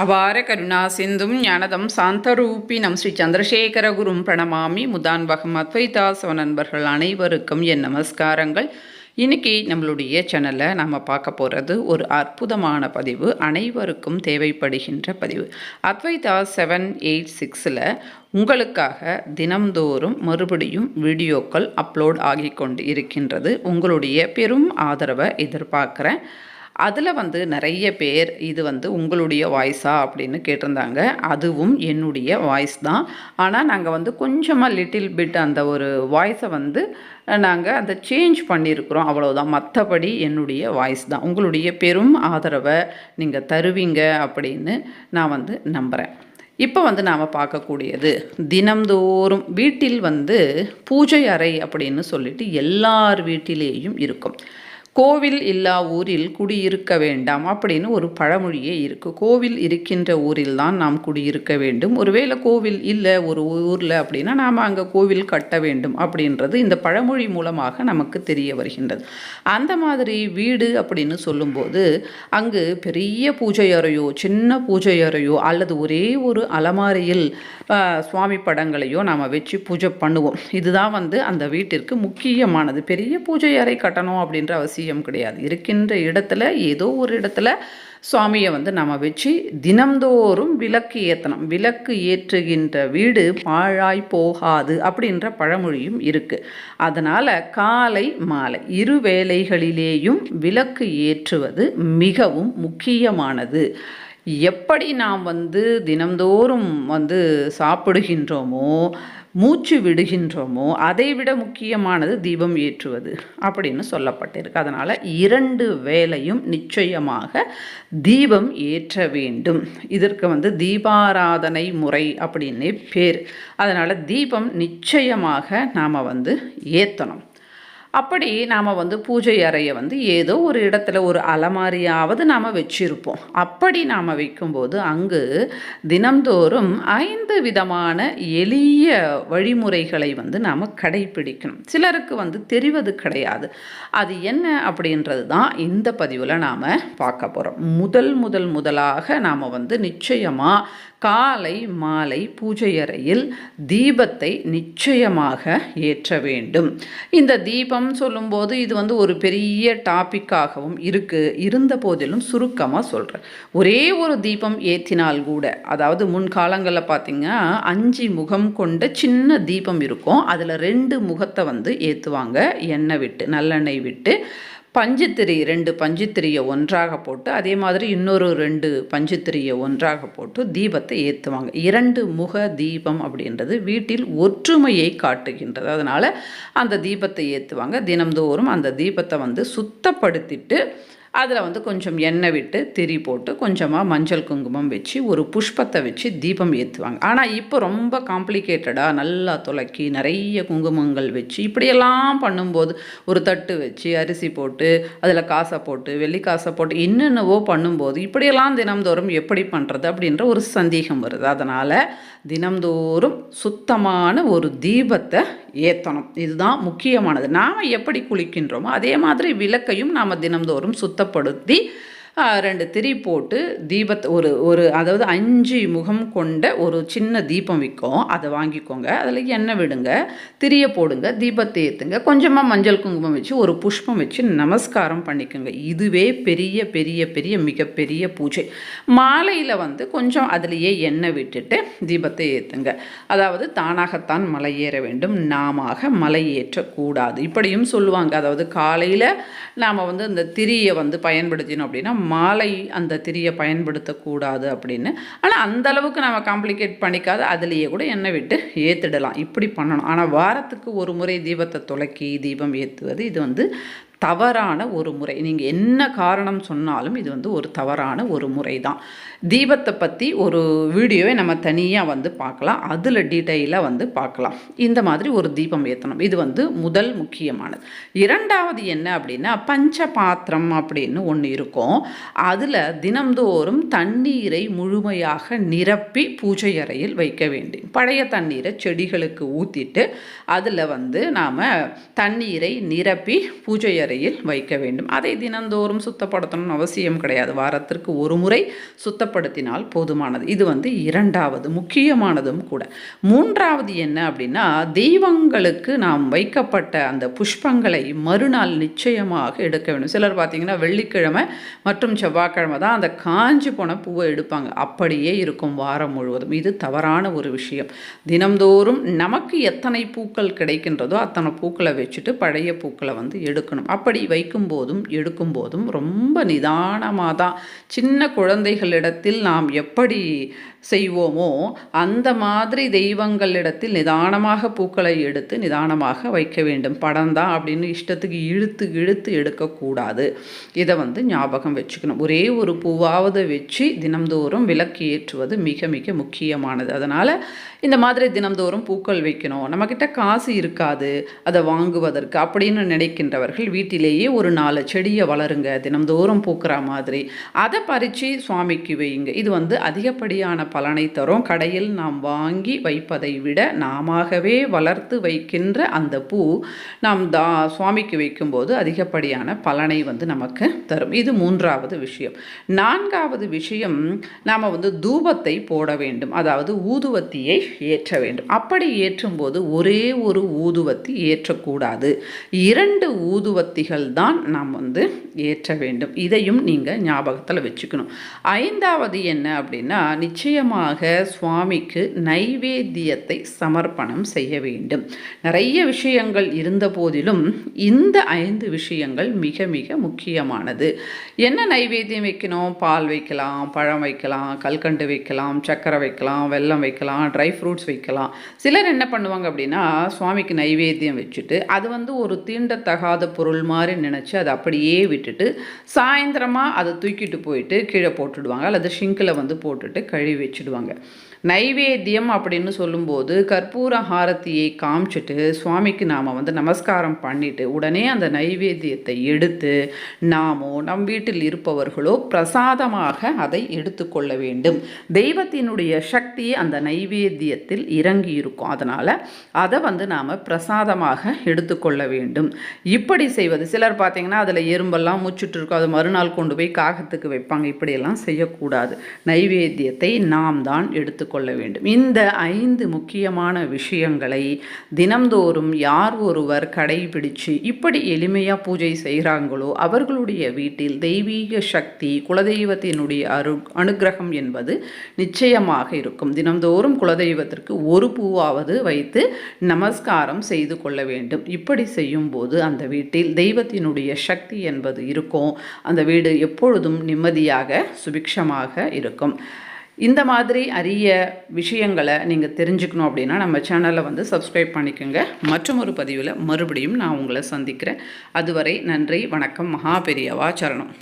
அபார கருணா சிந்தும் ஞானதம் சாந்தரூபி நம் ஸ்ரீ சந்திரசேகர குரும் பிரணமாமி முதான்வகம் அத்வைதாசவ நண்பர்கள் அனைவருக்கும் என் நமஸ்காரங்கள். இன்னைக்கு நம்மளுடைய சேனலில் நம்ம பார்க்க போகிறது ஒரு அற்புதமான பதிவு. அனைவருக்கும் தேவைப்படுகின்ற பதிவு. அத்வைதா செவன் எயிட் சிக்ஸில் உங்களுக்காக தினம்தோறும் மறுபடியும் வீடியோக்கள் அப்லோட் ஆகி கொண்டு இருக்கின்றது. உங்களுடைய பெரும் ஆதரவை எதிர்பார்க்குறேன். அதில் வந்து நிறைய பேர் இது வந்து உங்களுடைய வாய்ஸா அப்படின்னு கேட்டிருந்தாங்க. அதுவும் என்னுடைய வாய்ஸ் தான். ஆனால் நாங்கள் வந்து கொஞ்சமாக லிட்டில் பிட் அந்த ஒரு வாய்ஸை வந்து நாங்கள் அதை சேஞ்ச் பண்ணியிருக்கிறோம். அவ்வளோதான் மற்றபடி என்னுடைய வாய்ஸ் தான். உங்களுடைய பெரும் ஆதரவை நீங்கள் தருவீங்க அப்படின்னு நான் வந்து நம்புகிறேன் இப்போ வந்து நாம் பார்க்கக்கூடியது தினம்தோறும் வீட்டில் வந்து பூஜை அறை அப்படின்னு சொல்லிட்டு எல்லார் வீட்டிலேயும் இருக்கும். கோவில் இல்லா ஊரில் குடியிருக்க வேண்டாம் அப்படின்னு ஒரு பழமொழியே இருக்குது கோவில் இருக்கின்ற ஊரில் தான் நாம் குடியிருக்க வேண்டும். ஒருவேளை கோவில் இல்லை ஒரு ஊரில் அப்படின்னா நாம் அங்கே கோவில் கட்ட வேண்டும் அப்படின்றது இந்த பழமொழி மூலமாக நமக்கு தெரிய வருகின்றது. அந்த மாதிரி வீடு அப்படின்னு சொல்லும்போது அங்கு பெரிய பூஜை அறையோ சின்ன பூஜை அறையோ அல்லது ஒரே ஒரு அலமாரியில் சுவாமி படங்களையோ நாம் வச்சு பூஜை பண்ணுவோம். இதுதான் வந்து அந்த வீட்டிற்கு முக்கியமானது. பெரிய பூஜை அறை கட்டணும் அப்படின்ற அவசியம் அவசியம் கிடையாது. இருக்கின்ற இடத்துல ஏதோ ஒரு இடத்துல சுவாமியை வந்து நம்ம வச்சு தினம்தோறும் விளக்கு ஏற்றணும் விளக்கு ஏற்றுகின்ற வீடு பாழாய் போகாது அப்படின்ற பழமொழியும் இருக்குது அதனால் காலை மாலை இரு வேலைகளிலேயும் விளக்கு ஏற்றுவது மிகவும் முக்கியமானது. எப்படி நாம் வந்து தினம்தோறும் வந்து சாப்பிடுகின்றோமோ மூச்சு விடுகின்றோமோ அதை விட முக்கியமானது தீபம் ஏற்றுவது அப்படின்னு சொல்லப்பட்டிருக்கு. அதனால் இரண்டு வேலையும் நிச்சயமாக தீபம் ஏற்ற வேண்டும். இதற்கு வந்து தீபாராதனை முறை அப்படின்னே பேர். அதனால் தீபம் நிச்சயமாக நாம் வந்து ஏற்றணும் அப்படி நாம் வந்து பூஜை அறையை வந்து ஏதோ ஒரு இடத்துல ஒரு அலமாரியாவது நாம் வச்சிருப்போம். அப்படி நாம் வைக்கும்போது அங்கு தினம்தோறும் ஐந்து விதமான எளிய வழிமுறைகளை வந்து நாம் கடைபிடிக்கணும் சிலருக்கு வந்து தெரிவது கிடையாது. அது என்ன அப்படின்றது தான் இந்த பதிவில் நாம் பார்க்க போகிறோம் முதல் முதல் முதலாக நாம் வந்து நிச்சயமாக காலை மாலை பூஜை அறையில் தீபத்தை நிச்சயமாக ஏற்ற வேண்டும். இந்த தீபம் சொல்லும்போது இது வந்து ஒரு பெரிய டாப்பிக்காகவும் இருக்குது இருந்த போதிலும் சுருக்கமாக சொல்கிறேன் ஒரே ஒரு தீபம் ஏற்றினால் கூட அதாவது முன்காலங்களில் பார்த்திங்கன்னா அஞ்சு முகம் கொண்ட சின்ன தீபம் இருக்கும். அதில் ரெண்டு முகத்தை வந்து ஏற்றுவாங்க எண்ணெய் விட்டு நல்லெண்ணெய் விட்டு பஞ்சுத்திரி ரெண்டு பஞ்சுத்திரியை ஒன்றாக போட்டு அதே மாதிரி இன்னொரு ரெண்டு பஞ்சுத்திரியை ஒன்றாக போட்டு தீபத்தை ஏற்றுவாங்க இரண்டு முக தீபம் அப்படின்றது வீட்டில் ஒற்றுமையை காட்டுகின்றது. அதனால் அந்த தீபத்தை ஏற்றுவாங்க தினம்தோறும் அந்த தீபத்தை வந்து சுத்தப்படுத்திட்டு அதில் வந்து கொஞ்சம் எண்ணெய் விட்டு திரி போட்டு கொஞ்சமாக மஞ்சள் குங்குமம் வச்சு ஒரு புஷ்பத்தை வச்சு தீபம் ஏற்றுவாங்க ஆனால் இப்போ ரொம்ப காம்ப்ளிகேட்டடாக நல்லா துளக்கி நிறைய குங்குமங்கள் வச்சு இப்படியெல்லாம் பண்ணும்போது ஒரு தட்டு வச்சு அரிசி போட்டு அதில் காசை போட்டு வெள்ளி காசை போட்டு என்னென்னவோ பண்ணும்போது இப்படியெல்லாம் தினம்தோறும் எப்படி பண்ணுறது அப்படின்ற ஒரு சந்தேகம் வருது. அதனால் தினம்தோறும் சுத்தமான ஒரு தீபத்தை ஏற்றணும் இதுதான் முக்கியமானது. நாம் எப்படி குளிக்கின்றோமோ அதே மாதிரி விளக்கையும் நாம் தினம்தோறும் சுத்தப்படுத்தி ரெண்டு திரி போட்டு தீபத்தை ஒரு ஒரு அதாவது அஞ்சு முகம் கொண்ட ஒரு சின்ன தீபம் விற்கும். அதை வாங்கிக்கோங்க. அதில் எண்ணெய் விடுங்க. திரியை போடுங்க. தீபத்தை ஏற்றுங்க கொஞ்சமாக மஞ்சள் குங்குமம் வச்சு ஒரு புஷ்பம் வச்சு நமஸ்காரம் பண்ணிக்கோங்க. இதுவே பெரிய பெரிய பெரிய மிகப்பெரிய பூஜை. மாலையில் வந்து கொஞ்சம் அதுலேயே எண்ணெய் விட்டுட்டு தீபத்தை ஏற்றுங்க அதாவது தானாகத்தான் மலை ஏற வேண்டும். நாமாக மலை ஏற்றக்கூடாது. இப்படியும் சொல்லுவாங்க. அதாவது காலையில் நாம் வந்து இந்த திரியை வந்து பயன்படுத்தினோம் அப்படின்னா மாலை அந்த திரியை பயன்படுத்தக்கூடாது அப்படின்னு. ஆனால் அந்த அளவுக்கு நம்ம காம்ப்ளிகேட் பண்ணிக்காது அதுலேயே கூட எண்ணெய் விட்டு ஏற்றிடலாம் இப்படி பண்ணணும். ஆனால் வாரத்துக்கு ஒரு முறை தீபத்தை துளக்கி தீபம் ஏற்றுவது இது வந்து தவறான ஒரு முறை. நீங்கள் என்ன காரணம் சொன்னாலும் இது வந்து ஒரு தவறான ஒரு முறை தான். தீபத்தை பற்றி ஒரு வீடியோவை நம்ம தனியாக வந்து பார்க்கலாம். அதில் டீட்டெயிலாக வந்து பார்க்கலாம். இந்த மாதிரி ஒரு தீபம் ஏற்றணும் இது வந்து முதல் முக்கியமானது. இரண்டாவது என்ன அப்படின்னா பஞ்ச பாத்திரம் அப்படின்னு ஒன்று இருக்கும். அதில் தினம்தோறும் தண்ணீரை முழுமையாக நிரப்பி பூஜை அறையில் வைக்க வேண்டும். பழைய தண்ணீரை செடிகளுக்கு ஊற்றிட்டு அதில் வந்து நாம் தண்ணீரை நிரப்பி பூஜை கழிவறையில் வைக்க வேண்டும். அதை தினந்தோறும் சுத்தப்படுத்தணும்னு அவசியம் கிடையாது. வாரத்திற்கு ஒரு முறை சுத்தப்படுத்தினால் போதுமானது. இது வந்து இரண்டாவது முக்கியமானதும் கூட. மூன்றாவது என்ன அப்படின்னா தெய்வங்களுக்கு நாம் வைக்கப்பட்ட அந்த புஷ்பங்களை மறுநாள் நிச்சயமாக எடுக்க வேண்டும். சிலர் பார்த்தீங்கன்னா வெள்ளிக்கிழமை மற்றும் செவ்வாய்க்கிழமை தான் அந்த காஞ்சி போன பூவை எடுப்பாங்க. அப்படியே இருக்கும் வாரம் முழுவதும். இது தவறான ஒரு விஷயம். தினம்தோறும் நமக்கு எத்தனை பூக்கள் கிடைக்கின்றதோ அத்தனை பூக்களை வச்சுட்டு பழைய பூக்களை வந்து எடுக்கணும். அப்படி வைக்கும்போதும் எடுக்கும்போதும் ரொம்ப நிதானமாக தான் சின்ன குழந்தைகளிடத்தில் நாம் எப்படி செய்வோமோ அந்த மாதிரி தெய்வங்களிடத்தில் நிதானமாக பூக்களை எடுத்து நிதானமாக வைக்க வேண்டும். படம் தான் அப்படின்னு இஷ்டத்துக்கு இழுத்து இழுத்து எடுக்கக்கூடாது. இதை வந்து ஞாபகம் வச்சுக்கணும். ஒரே ஒரு பூவாவது வச்சு தினம்தோறும் விளக்கு ஏற்றுவது மிக மிக முக்கியமானது. அதனால் இந்த மாதிரி தினம்தோறும் பூக்கள் வைக்கணும். நம்மக்கிட்ட காசு இருக்காது. அதை வாங்குவதற்கு அப்படின்னு நினைக்கின்றவர்கள் வீட்டில் வீட்டிலேயே ஒரு நாலு செடியை வளருங்க. தினம்தோறும் பூக்கிற மாதிரி. அதை பறித்து சுவாமிக்கு வையுங்க. இது வந்து அதிகப்படியான பலனை தரும். கடையில் நாம் வாங்கி வைப்பதை விட நாமவே வளர்த்து வைக்கின்ற அந்த பூ நாம் தா சுவாமிக்கு வைக்கும்போது அதிகப்படியான பலனை வந்து நமக்கு தரும். இது மூன்றாவது விஷயம். நான்காவது விஷயம் நாம் வந்து தூபத்தை போட வேண்டும். அதாவது ஊதுவத்தியை ஏற்ற வேண்டும். அப்படி ஏற்றும்போது ஒரே ஒரு ஊதுவத்தி ஏற்றக்கூடாது. இரண்டு ஊதுவத்தி ஊதுவத்திகள் தான் நாம் வந்து ஏற்ற வேண்டும். இதையும் நீங்கள் ஞாபகத்தில் வச்சுக்கணும். ஐந்தாவது என்ன அப்படின்னா நிச்சயமாக சுவாமிக்கு நைவேத்தியத்தை சமர்ப்பணம் செய்ய வேண்டும். நிறைய விஷயங்கள் இருந்த போதிலும் இந்த ஐந்து விஷயங்கள் மிக மிக முக்கியமானது. என்ன நைவேத்தியம் வைக்கணும்? பால் வைக்கலாம் பழம் வைக்கலாம் கல்கண்டு வைக்கலாம் சர்க்கரை வைக்கலாம் வெல்லம் வைக்கலாம் ட்ரை ஃப்ரூட்ஸ் வைக்கலாம். சிலர் என்ன பண்ணுவாங்க அப்படின்னா சுவாமிக்கு நைவேத்தியம் வச்சுட்டு அது வந்து ஒரு தீண்டத்தகாத பொருள் மாதிரி நினச்சி அதை அப்படியே விட்டுட்டு சாயந்தரமாக அதை தூக்கிட்டு போயிட்டு கீழே போட்டுடுவாங்க. அல்லது ஷிங்கில் வந்து போட்டுட்டு கழுவி வச்சுடுவாங்க. நைவேத்தியம் அப்படின்னு சொல்லும்போது கற்பூர ஹாரத்தியை காமிச்சிட்டு சுவாமிக்கு நாம் வந்து நமஸ்காரம் பண்ணிட்டு உடனே அந்த நைவேத்தியத்தை எடுத்து நாமோ நம் வீட்டில் இருப்பவர்களோ பிரசாதமாக அதை எடுத்துக்கொள்ள வேண்டும். தெய்வத்தினுடைய சக்தி அந்த நைவேத்தியத்தில் இறங்கி இருக்கும். அதனால் அதை வந்து நாம் பிரசாதமாக எடுத்துக்கொள்ள வேண்டும். இப்படி செய்வது சிலர் பார்த்தீங்கன்னா அதில் எறும்பெல்லாம் முச்சுட்டு இருக்கும். அது மறுநாள் கொண்டு போய் காகத்துக்கு வைப்பாங்க. இப்படியெல்லாம் செய்யக்கூடாது. நைவேத்தியத்தை நாம் தான் எடுத்து கொள்ள வேண்டும். இந்த ஐந்து முக்கியமான விஷயங்களை தினம்தோறும் யார் ஒருவர் கடைபிடிச்சு இப்படி எளிமையாக பூஜை செய்கிறாங்களோ அவர்களுடைய வீட்டில் தெய்வீக சக்தி குலதெய்வத்தினுடைய அரு அனுகிரகம் என்பது நிச்சயமாக இருக்கும். தினம்தோறும் குலதெய்வத்திற்கு ஒரு பூவாவது வைத்து நமஸ்காரம் செய்து கொள்ள வேண்டும். இப்படி செய்யும்போது அந்த வீட்டில் தெய்வத்தினுடைய சக்தி என்பது இருக்கும். அந்த வீடு எப்பொழுதும் நிம்மதியாக சுபிக்ஷமாக இருக்கும். இந்த மாதிரி அரிய விஷயங்களை நீங்கள் தெரிஞ்சுக்கணும் அப்படின்னா நம்ம சேனலை வந்து சப்ஸ்கிரைப் பண்ணிக்கோங்க. மற்றும் ஒரு பதிவில் மறுபடியும் நான் உங்களை சந்திக்கிறேன். அதுவரை நன்றி வணக்கம் மகா பெரியவா சரணம்.